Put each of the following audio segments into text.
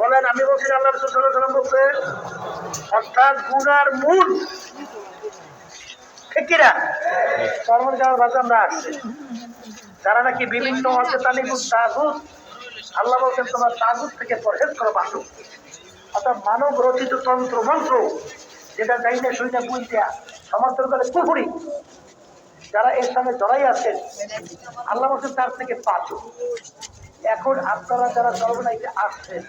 বলেন, আমি বলছি আল্লাহ সাল্লাহ বলছে অর্থাৎ গুনার মূল যারা নাকি বিভিন্ন হচ্ছে তালিবুল তাগুত, আল্লাহ বলছেন, তোমার তাগুত থেকে পরহেজ করো বাসু অর্থাৎ মানব রচিত তন্ত্র, মন্ত্র, যেটা যাই না শুই না বুঝতে সমর্থন করে পুকুরি যারা এর সঙ্গে জড়াই আছেন, আল্লাহ বলছেন, তার থেকে বাঁচো। এখন আপনারা যারা চলবে আসছেন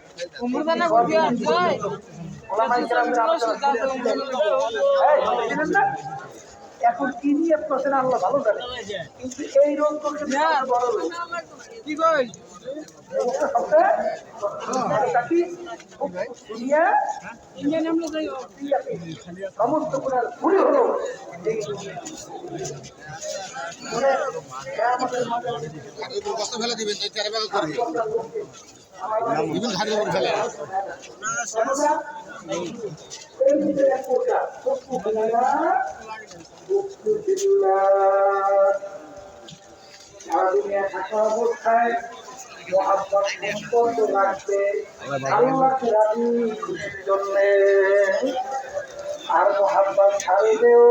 ওলামাই আলোচনা এখন কি নিয়ে প্রশ্ন আল্লাহ ভালো জানে। কিন্তু এই রোগ সবচেয়ে বড় রোগ। কি? দুনিয়া সমস্ত গুণার ভুলি হলো এই মানে ফেলে দিবেন ফেলে দুনিয়া থাকা জন্যে আর মহাব্বত ছাড়বেও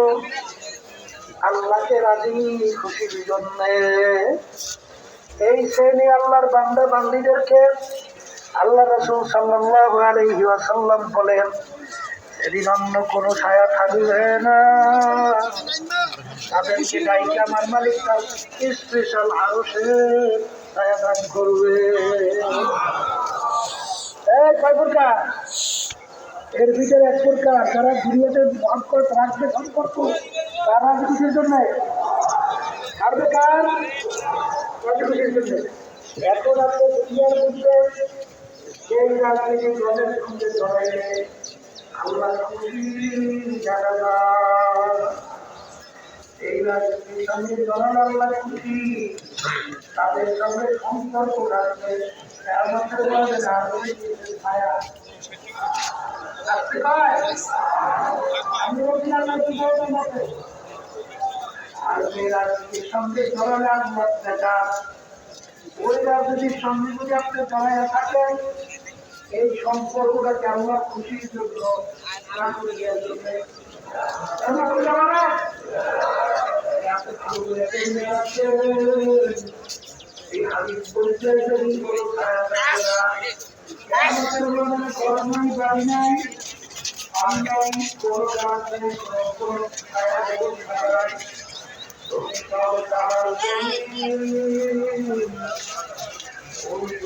আল্লাহকে রাজি খুশির জন্যে এই শ্রেণি আল্লাহর বান্দা বান্দিদেরকে আল্লাহ রসুল সাল্লাহ আলহি বলেন সেদিন অন্য কোনো ছায়া থাকবে না। তাদেরকে গায়িকা আমার মালিক তার স্পেশাল হাউসে ছায়া দান করবে। এই কয় প্রকার এর ভিতরে এক প্রকার যারা দুনিয়াতে মহব্বত রাখবে সম্পর্ক তারা কিসের জন্য। ছাড়বে কার কতটুকুর জন্য। এখন আপনি দুনিয়ার মধ্যে সেই রাজনীতি দলের সঙ্গে জড়াইলে আল্লাহ খুশি জানা এই রাজনীতির সঙ্গে জড়ানো খুশি তাদের সঙ্গে সম্পর্ক রাখবে। আমাদের রাজনীতির ছায়া আসতে পায় আমি আর সেই রাজনীতির সঙ্গে দেখা ওই রাজনীতির সঙ্গে যদি আপনি জড়াইয়া থাকেন এই সম্পর্কটাকে আল্লাহ খুশির জন্য? না।